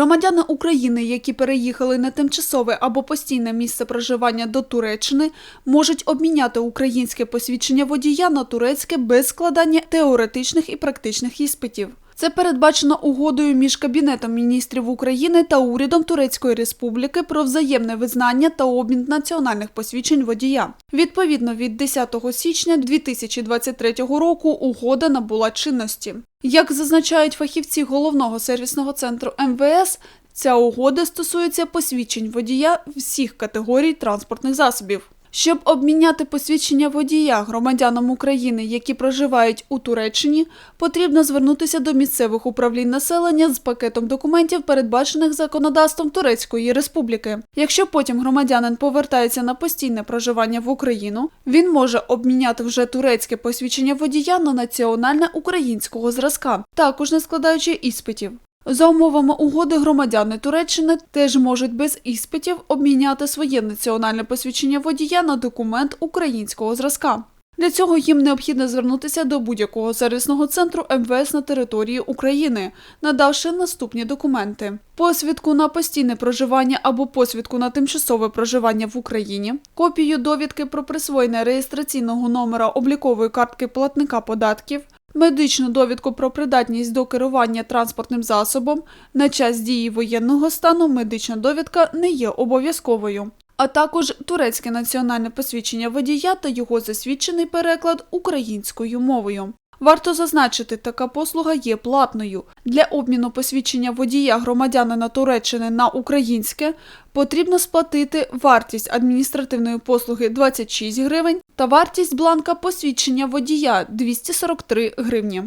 Громадяни України, які переїхали на тимчасове або постійне місце проживання до Туреччини, можуть обміняти українське посвідчення водія на турецьке без складання теоретичних і практичних іспитів. Це передбачено угодою між Кабінетом міністрів України та урядом Турецької Республіки про взаємне визнання та обмін національних посвідчень водія. Відповідно, від 10 січня 2023 року угода набула чинності. Як зазначають фахівці головного сервісного центру МВС, ця угода стосується посвідчень водія всіх категорій транспортних засобів. Щоб обміняти посвідчення водія громадянам України, які проживають у Туреччині, потрібно звернутися до місцевих управлінь населення з пакетом документів, передбачених законодавством Турецької Республіки. Якщо потім громадянин повертається на постійне проживання в Україну, він може обміняти вже турецьке посвідчення водія на національне українського зразка, також не складаючи іспитів. За умовами угоди громадяни Туреччини теж можуть без іспитів обміняти своє національне посвідчення водія на документ українського зразка. Для цього їм необхідно звернутися до будь-якого сервісного центру МВС на території України, надавши наступні документи: посвідку на постійне проживання або посвідку на тимчасове проживання в Україні, копію довідки про присвоєння реєстраційного номера облікової картки платника податків, медичну довідку про придатність до керування транспортним засобом на час дії воєнного стану медична довідка не є обов'язковою. А також турецьке національне посвідчення водія та його засвідчений переклад українською мовою. Варто зазначити, така послуга є платною. Для обміну посвідчення водія громадянина Туреччини на українське потрібно сплатити вартість адміністративної послуги 26 гривень та вартість бланка посвідчення водія 243 гривні.